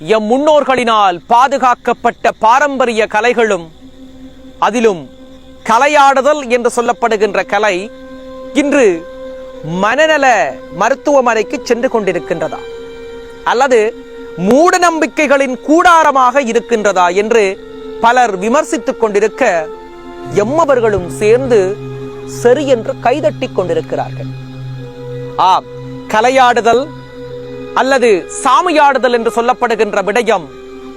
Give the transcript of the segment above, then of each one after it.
M முன்னோர்களினால் பாதுகாக்கப்பட்ட பாரம்பரிய கலைகளும் அதிலும் கலையாடுதல் என்று சொல்லப்படுகின்ற கலை இன்று மனநல மருத்துவமனைக்கு சென்று கொண்டிருக்கின்றதா? அல்லது மூட நம்பிக்கைகளின் கூடாரமாக இருக்கின்றதா என்று பலர் விமர்சித்துக் கொண்டிருக்க எம்மவர்களும் சேர்ந்து சரி என்று கைதட்டிக் கொண்டிருக்கிறார்கள். ஆம் கலையாடுதல் அல்லது சாமியாடுதல் என்று சொல்லப்படுகின்ற விடயம்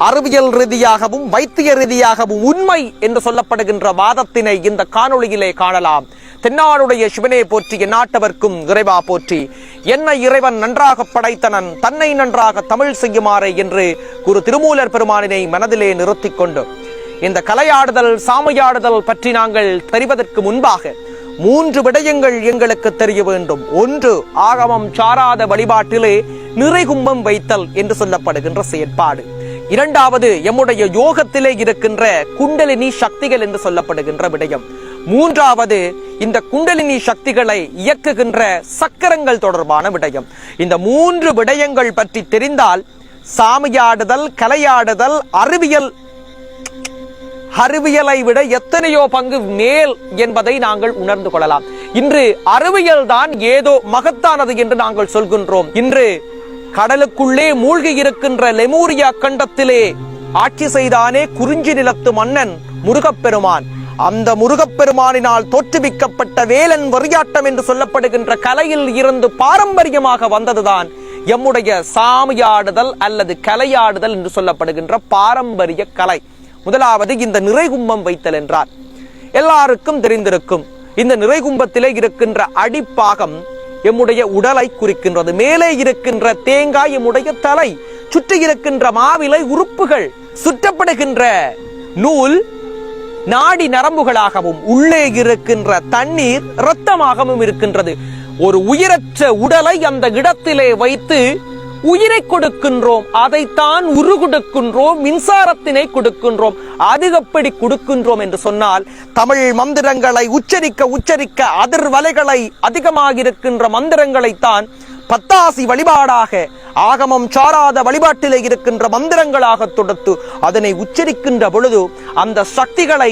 அறிவியல் ரீதியாகவும் வைத்திய ரீதியாகவும் உண்மை என்று சொல்லப்படுகின்ற வாதத்தினை இந்த காணொளியிலே காணலாம். தென்னாடுடைய சிவனே போற்றி எந்நாட்டவர்க்கும் இறைவா போற்றி. என்னை இறைவன் நன்றாக படைத்தனன் தன்னை நன்றாக தமிழ் செய்யுமாறே என்று குரு திருமூலர் பெருமானினை மனதிலே நிறுத்திக் கொண்டு இந்த கலையாடுதல் சாமையாடுதல் பற்றி நாங்கள் தெரிவதற்கு முன்பாக மூன்று விடயங்கள் எங்களுக்கு தெரிய வேண்டும். ஒன்று ஆகமம் சாராத வழிபாட்டிலே நிறைகும்பம் வைத்தல் என்று சொல்லப்படுகின்ற செயற்பாடு. இரண்டாவது எம்முடைய யோகத்திலே இருக்கின்ற குண்டலினி சக்திகள் என்று சொல்லப்படுகின்ற விடயம். மூன்றாவது இந்த குண்டலினி சக்திகளை இயக்குகின்ற சக்கரங்கள் தொடர்பான விடயம். இந்த மூன்று விடயங்கள் பற்றி தெரிந்தால் சாமியாடுதல் கலையாடுதல் அறிவியல் அறிவியலை விட எத்தனையோ பங்கு மேல் என்பதை நாங்கள் உணர்ந்து கொள்ளலாம். இன்று அறிவியல் தான் ஏதோ மகத்தானது என்று நாங்கள் சொல்கின்றோம். இன்று கடலுக்குள்ளே மூழ்கி இருக்கின்ற லெமூரியா கண்டத்திலே ஆட்சி செய்தானே குறிஞ்சி நிலத்து மன்னன் முருகப்பெருமான். அந்த முருகப்பெருமானினால் தோற்றுவிக்கப்பட்ட வேலன் வரியாட்டம் என்று சொல்லப்படுகின்ற கலையில் இருந்து பாரம்பரியமாக வந்ததுதான் எம்முடைய சாமியாடுதல் அல்லது கலையாடுதல் என்று சொல்லப்படுகின்ற பாரம்பரிய கலை. முதலாவது இந்த நிறைகும்பம் வைத்தல் என்றார். எல்லாருக்கும் தெரிந்திருக்கும் இந்த நிறைகும்பத்திலே இருக்கின்ற அடிப்பாகம் எம்முடைய உடலை குறிக்கின்றது. மேலே இருக்கின்ற தேங்காய் எம்முடைய தலை சுற்றி இருக்கின்ற மாவிலை உறுப்புகள் சுற்றப்படுகின்ற நூல் நாடி நரம்புகளாகவும் உள்ளே இருக்கின்ற தண்ணீர் இரத்தமாகவும் இருக்கின்றது. ஒரு உயிரற்ற உடலை அந்த இடத்திலே வைத்து உயிரை கொடுக்கின்றோம் அதைத்தான் உரு கொடுக்கின்றோம் மின்சாரத்தினை கொடுக்கின்றோம் அது எப்படி கொடுக்கின்றோம் என்று சொன்னால் தமிழ் மந்திரங்களை உச்சரிக்க உச்சரிக்க அதிர்வலைகளை அதிகமாக இருக்கின்ற மந்திரங்களைத்தான் பத்தாசி வழிபாடாக ஆகமம் சாராத வழிபாட்டிலே இருக்கின்ற மந்திரங்களாக தொடுத்து அதனை உச்சரிக்கின்ற பொழுது அந்த சக்திகளை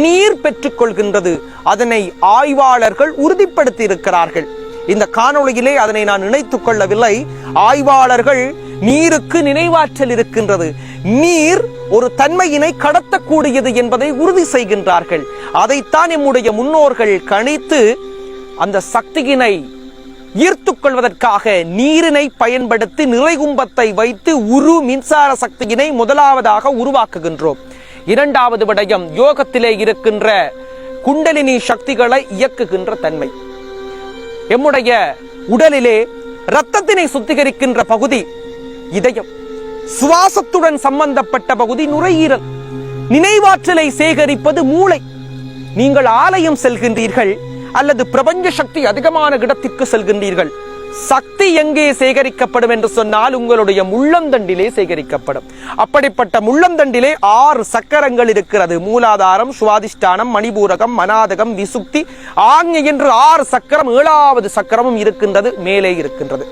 நீர் பெற்றுக் கொள்கின்றது அதனை ஆய்வாளர்கள் உறுதிப்படுத்தி இருக்கிறார்கள் இந்த காணொளியிலே அதனை நான் நினைத்துக் கொள்ளவில்லை. ஆய்வாளர்கள் நீருக்கு நினைவாற்றல் இருக்கின்றது. நீர் ஒரு தன்மையினை கடத்தக்கூடியது என்பதை உறுதி செய்கின்றார்கள். அதைத்தான் நம்முடைய முன்னோர்கள் கணித்து அந்த சக்தியினை ஈர்த்துக் கொள்வதற்காக நீரினை பயன்படுத்தி நிறைகும்பத்தை வைத்து உரு மின்சார சக்தியினை முதலாவதாக உருவாக்குகின்றோம். இரண்டாவது விடயம் யோகத்திலே இருக்கின்ற குண்டலினி சக்திகளை இயக்குகின்ற தன்மை. எம்முடைய உடலிலே இரத்தத்தினை சுத்திகரிக்கின்ற பகுதி இதயம் சுவாசத்துடன் சம்பந்தப்பட்ட பகுதி நுரையீரல் நினைவாற்றலை சேகரிப்பது மூளை. நீங்கள் ஆலயம் செல்கின்றீர்கள் அல்லது பிரபஞ்ச சக்தி அதிகமான இடத்திற்கு செல்கின்றீர்கள். சக்தி எங்கே சேகரிக்கப்படும் என்று சொன்னால் உங்களுடைய முள்ளந்தண்டிலே சேகரிக்கப்படும். அப்படிப்பட்ட முள்ளந்தண்டிலே ஆறு சக்கரங்கள் இருக்கிறது. மூலாதாரம் சுவாதிஷ்டானம் மணிபூரகம் மனாதகம் விசுக்தி ஆங்ஞ என்று ஆறு சக்கரம் ஏழாவது சக்கரமும் இருக்கின்றது மேலே இருக்கின்றது.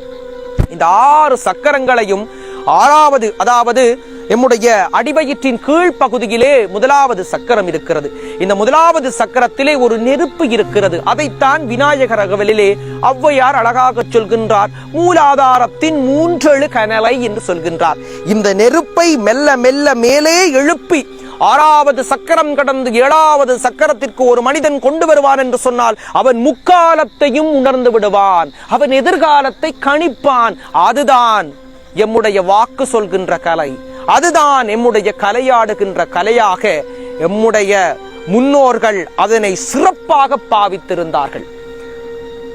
இந்த ஆறு சக்கரங்களையும் ஆறாவது அதாவது எம்முடைய அடிவயிற்றின் கீழ் பகுதியிலே முதலாவது சக்கரம் இருக்கிறது. இந்த முதலாவது சக்கரத்திலே ஒரு நெருப்பு இருக்கிறது. அதைத்தான் விநாயகர் அகவலிலே ஔவையார் அழகாக சொல்கின்றார். மூலாதாரத்தின் மூன்றெழு கனலை என்று சொல்கின்றார். இந்த நெருப்பை மெல்ல மெல்ல மேலே எழுப்பி ஆறாவது சக்கரம் கடந்து ஏழாவது சக்கரத்திற்கு ஒரு மனிதன் கொண்டு வருவான் என்று சொன்னால் அவன் முக்காலத்தையும் உணர்ந்து விடுவான். அவன் எதிர்காலத்தை கணிப்பான். அதுதான் எம்முடைய வாக்கு சொல்கின்ற கலை. அதுதான் எம்முடைய கலையாடுகின்ற கலையாக எம்முடைய முன்னோர்கள் அதனை சிறப்பாக பாவித்திருந்தார்கள்.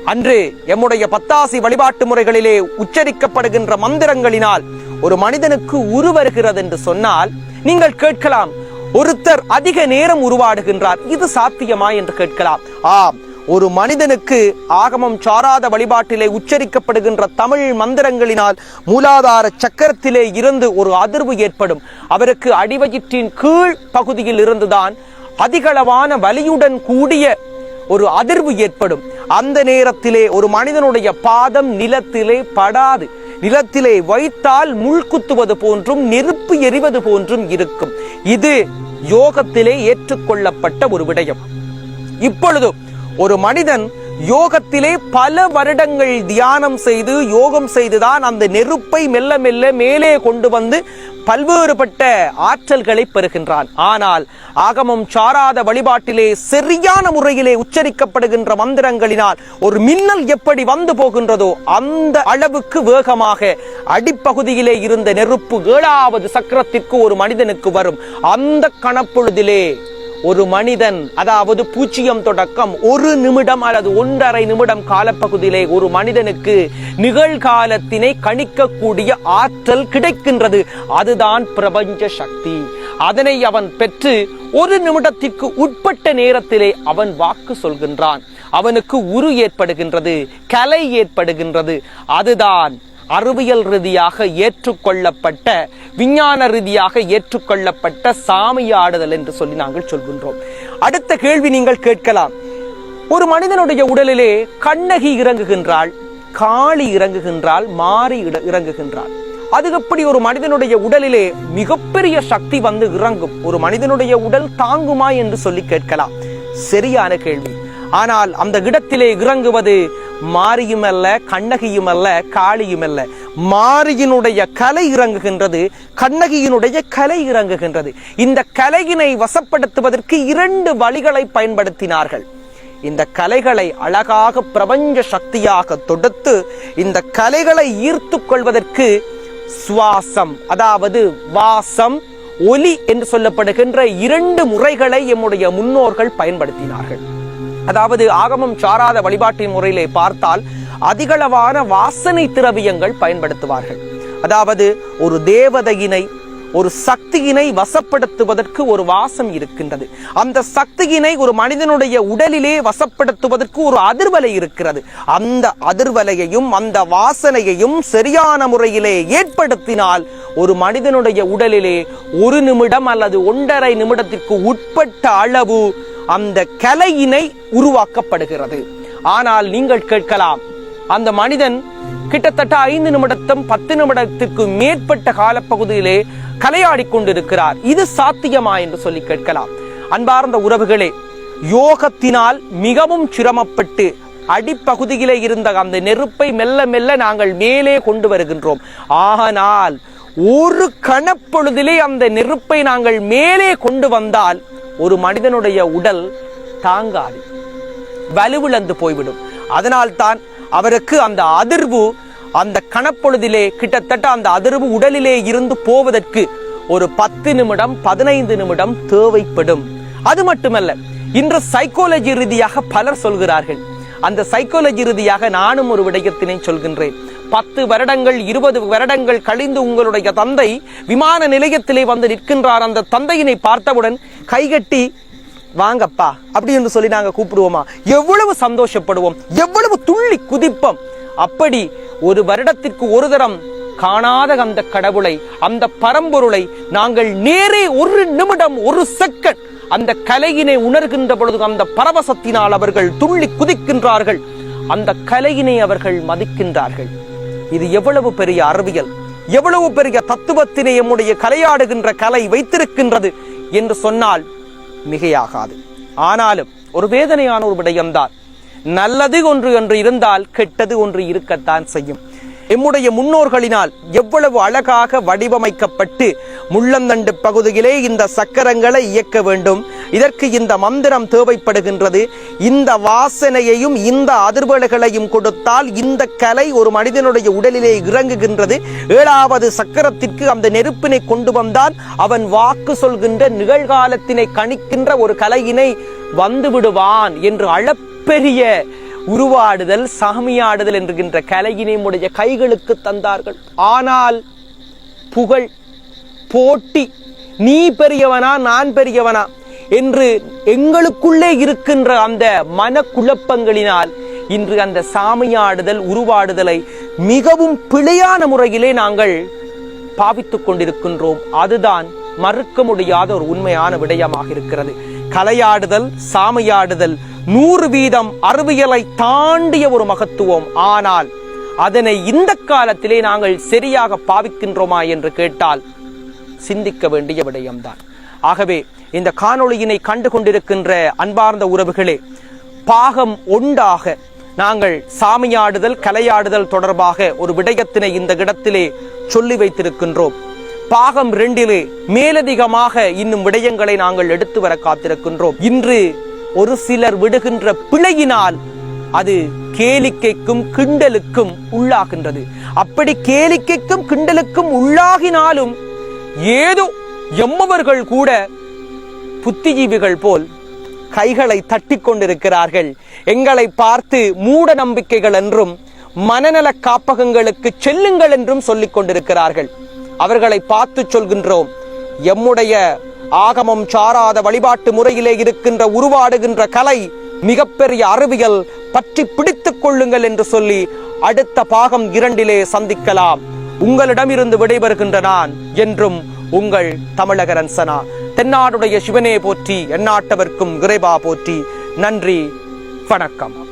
அன்று எம்முடைய பத்தாசி வழிபாட்டு முறைகளிலே உச்சரிக்கப்படுகின்ற மந்திரங்களினால் ஒரு மனிதனுக்கு உருவருகிறது என்று சொன்னால் நீங்கள் கேட்கலாம் ஒருத்தர் அதிக நேரம் உருவாடுகின்றார் இது சாத்தியமா என்று கேட்கலாம். ஆம் ஒரு மனிதனுக்கு ஆகமம் சாராத வழிபாட்டிலே உச்சரிக்கப்படுகின்ற தமிழ் மந்திரங்களினால் மூலாதார சக்கரத்திலே இருந்து ஒரு அதிர்வு ஏற்படும். அவருக்கு அடிவயிற்றின் கீழ் பகுதியில் இருந்துதான் அதிகளவான வலியுடன் கூடிய ஒரு அதிர்வு ஏற்படும். அந்த நேரத்திலே ஒரு மனிதனுடைய பாதம் நிலத்திலே படாது. நிலத்திலே வைத்தால் முள்குத்துவது போன்றும் நெருப்பு எரிவது போன்றும் இருக்கும். இது யோகத்திலே ஏற்றுக்கொள்ளப்பட்ட ஒரு விடயம். இப்பொழுதும் ஒரு மனிதன் யோகத்திலே பல வருடங்கள் தியானம் செய்து யோகம் செய்துதான் அந்த நெருப்பை மெல்ல மெல்ல மேலே கொண்டு வந்து பல்வேறுபட்ட ஆற்றல்களை பெறுகின்றான். ஆனால் ஆகமம் சாராத வழிபாட்டிலே சரியான முறையிலே உச்சரிக்கப்படுகின்ற மந்திரங்களினால் ஒரு மின்னல் எப்படி வந்து போகின்றதோ அந்த அளவுக்கு வேகமாக அடிப்பகுதியிலே இருந்த நெருப்பு ஏழாவது சக்கரத்திற்கு ஒரு மனிதனுக்கு வரும். அந்த கணப்பொழுதிலே ஒரு மனிதன் அதாவது பூச்சியம் தொடக்கம் ஒரு நிமிடம் அல்லது ஒன்றரை நிமிடம் காலப்பகுதியிலே ஒரு மனிதனுக்கு நிகழ்காலத்தினை கணிக்கக்கூடிய ஆற்றல் கிடைக்கின்றது. அதுதான் பிரபஞ்ச சக்தி. அதனை அவன் பெற்று ஒரு நிமிடத்திற்கு உட்பட்ட நேரத்திலே அவன் வாக்கு சொல்கின்றான். அவனுக்கு உரு ஏற்படுகின்றது கலை ஏற்படுகின்றது. அதுதான் அறிவியல் ரீதியாக ஏற்றுக்கொள்ளப்பட்ட விஞ்ஞான ரீதியாக ஏற்றுக்கொள்ளப்பட்ட சாமியாடுதல் என்று சொல்லி நாங்கள் சொல்கின்றோம். அடுத்த கேள்வி நீங்கள் கேட்கலாம். ஒரு மனிதனுடைய உடலிலே கண்ணகி இறங்குகின்றாள் காளி இறங்குகின்றாள் மாறி இட- இறங்குகின்றாள். அது எப்படி ஒரு மனிதனுடைய உடலிலே மிகப்பெரிய சக்தி வந்து இறங்கும்? ஒரு மனிதனுடைய உடல் தாங்குமா என்று சொல்லி கேட்கலாம். சரியான கேள்வி. ஆனால் அந்த இடத்திலே இறங்குவது மாரியும் அல்ல கண்ணகியும் அல்ல காளியும் அல்ல. மாரியினுடைய கலை இறங்குகின்றது கண்ணகியினுடைய கலை இறங்குகின்றது. இந்த கலையினை வசப்படுத்துவதற்கு இரண்டு வழிகளை பயன்படுத்தினார்கள். இந்த கலைகளை அழகாக பிரபஞ்ச சக்தியாக தொடுத்து இந்த கலைகளை ஈர்த்து கொள்வதற்கு சுவாசம் அதாவது வாசம் ஒலி என்று சொல்லப்படுகின்ற இரண்டு முறைகளை எம்முடைய முன்னோர்கள் பயன்படுத்தினார்கள். அதாவது ஆகமம் சாராத வழிபாட்டின் முறையிலே பார்த்தால் அதிகளவான வாசனை திரவியங்கள் பயன்படுத்துவார்கள். அதாவது ஒரு தேவதையினை ஒரு சக்தியினை வசப்படுத்துவதற்கு ஒரு வாசம் இருக்கின்றது. அந்த சக்தியினை ஒரு மனிதனுடைய உடலிலே வசப்படுத்துவதற்கு ஒரு அதிர்வலை இருக்கிறது. அந்த அதிர்வலையையும் அந்த வாசனையையும் சரியான முறையிலே ஏற்படுத்தினால் ஒரு மனிதனுடைய உடலிலே ஒரு நிமிடம் அல்லது ஒன்றரை நிமிடத்திற்கு உட்பட்ட அளவு அந்த கலையினை உருவாக்கப்படுகிறது. ஆனால் நீங்கள் கேட்கலாம் அந்த மனிதன் கிட்டத்தட்ட ஐந்து நிமிடத்தும் பத்து நிமிடத்திற்கு மேற்பட்ட காலப்பகுதியிலே கலையாடிக் கொண்டிருக்கிறார். இது சாத்தியமா என்று சொல்லி கேட்கலாம். அன்பார்ந்த உறவுகளே யோகத்தினால் மிகவும் சிரமப்பட்டு அடிப்பகுதியிலே இருந்த அந்த நெருப்பை மெல்ல மெல்ல நாங்கள் மேலே கொண்டு வருகின்றோம். ஆனால் ஒரு கணப்பொழுதிலே அந்த நெருப்பை நாங்கள் மேலே கொண்டு வந்தால் ஒரு மனிதனுடைய உடல் தாங்காது வலுவிழந்து போய்விடும். அதனால்தான் அவருக்கு அந்த அதிர்வு அந்த கணப்பொழுதிலே கிட்டத்தட்ட அந்த அதிர்வு உடலிலே இருந்து போவதற்கு ஒரு பத்து நிமிடம் பதினைந்து நிமிடம் தேவைப்படும். அது மட்டுமல்ல இன்று சைக்காலஜி ரீதியாக பலர் சொல்கிறார்கள் அந்த சைக்காலஜி ரீதியாக நானும் ஒரு விடயத்தினை சொல்கின்றேன். பத்து வருடங்கள் இருபது வருடங்கள் கழிந்து உங்களுடைய தந்தை விமான நிலையத்திலே வந்து நிற்கின்றார். அந்த தந்தையினை பார்த்தவுடன் கைகட்டி வாங்கப்பா அப்படி என்று சொல்லி நாங்கள் கூப்பிடுவோமா? எவ்வளவு சந்தோஷப்படுவோம் எவ்வளவு துள்ளி குதிப்போம். அப்படி ஒரு வருடத்திற்கு ஒரு தரம் காணாத அந்த கடவுளை அந்த பரம்பொருளை நாங்கள் நேரே ஒரு நிமிடம் ஒரு செகண்ட் அந்த கலையினை உணர்கின்ற பொழுது அந்த பரவசத்தினால் அவர்கள் துள்ளி குதிக்கின்றார்கள். அந்த கலையினை அவர்கள் மதிக்கின்றார்கள். இது எவ்வளவு பெரிய அறிவியல் எவ்வளவு பெரிய தத்துவத்தினை எம்முடைய கலையாடுகின்ற கலை வைத்திருக்கின்றது என்று சொன்னால் மிகையாகாது. ஆனாலும் ஒரு வேதனையான ஒரு விடயம்தான். நல்லது ஒன்று என்று இருந்தால் கெட்டது ஒன்று இருக்கத்தான் செய்யும். எம்முடைய முன்னோர்களினால் எவ்வளவு அழகாக வடிவமைக்கப்பட்டு முள்ளந்தண்டு பகுதியிலே இந்த சக்கரங்களை இயக்க வேண்டும். இதற்கு இந்த மந்திரம் தேவைப்படுகின்றது. இந்த வாசனையையும் இந்த அதிர்வலைகளையும் கொடுத்தால் இந்த கலை ஒரு மனிதனுடைய உடலிலே இறங்குகின்றது. ஏழாவது சக்கரத்திற்கு அந்த நெருப்பினை கொண்டு வந்தால் அவன் வாக்கு சொல்கின்ற நிகழ்காலத்தினை கணிக்கின்ற ஒரு கலையினை வந்துவிடுவான் என்று அளப்பெரிய உருவாடுதல் சாமியாடுதல் என்கின்ற கலையினை உடைய கைகளுக்கு தந்தார்கள். ஆனால் புகழ் போட்டி நீ பெரியவனா நான் பெரியவனா என்று எங்களுக்குள்ளே இருக்கின்ற அந்த மனக்குழப்பங்களினால் இன்று அந்த சாமியாடுதல் உருவாடுதலை மிகவும் பிழையான முறையிலே நாங்கள் பாவித்துக் கொண்டிருக்கின்றோம். அதுதான் மறுக்க முடியாத ஒரு உண்மையான விடயமாக இருக்கிறது. கலையாடுதல் சாமையாடுதல் நூறு வீதம் அறிவியலை தாண்டிய ஒரு மகத்துவம். ஆனால் அதனை இந்த காலத்திலே நாங்கள் சரியாக பாவிக்கின்றோமா என்று கேட்டால் சிந்திக்க வேண்டிய விடயம்தான். ஆகவே இந்த காணொளியினை கண்டு கொண்டிருக்கின்ற அன்பார்ந்த உறவுகளே பாகம் ஒன்றாக நாங்கள் சாமியாடுதல் கலையாடுதல் தொடர்பாக ஒரு விடயத்தினை இந்த இடத்திலே சொல்லி வைத்திருக்கின்றோம். பாகம் ரெண்டிலே மேலதிகமாக இன்னும் விடயங்களை நாங்கள் எடுத்து வர காத்திருக்கின்றோம். இன்று ஒரு சிலர் விடுகின்ற பிழையினால் அது கேளிக்கைக்கும் கிண்டலுக்கும் உள்ளாகின்றது. அப்படி கேளிக்கைக்கும் கிண்டலுக்கும் உள்ளாகினாலும் ஏதோ எம்மவர்கள் கூட புத்திஜீவிகள் போல் கைகளை தட்டி கொண்டிருக்கிறார்கள். எங்களை பார்த்து மூட நம்பிக்கைகள் என்றும் மனநல காப்பகங்களுக்கு செல்லுங்கள் என்றும் சொல்லிக் கொண்டிருக்கிறார்கள். அவர்களை பார்த்து சொல்கின்றோம். எம்முடைய ஆகமம் சாராத வழிபாட்டு முறையிலே இருக்கின்ற உருவாடுகின்ற கலை மிகப்பெரிய அறிவியல் பற்றி பிடித்துக் கொள்ளுங்கள் என்று சொல்லி அடுத்த பாகம் இரண்டிலே சந்திக்கலாம். உங்களிடமிருந்து விடைபெறுகின்ற நான் என்றும் உங்கள் தமிழகரன் சனா. தென்னாடுடைய சிவனே போற்றி எந்நாட்டவர்க்கும் இறைவா போற்றி. நன்றி வணக்கம்.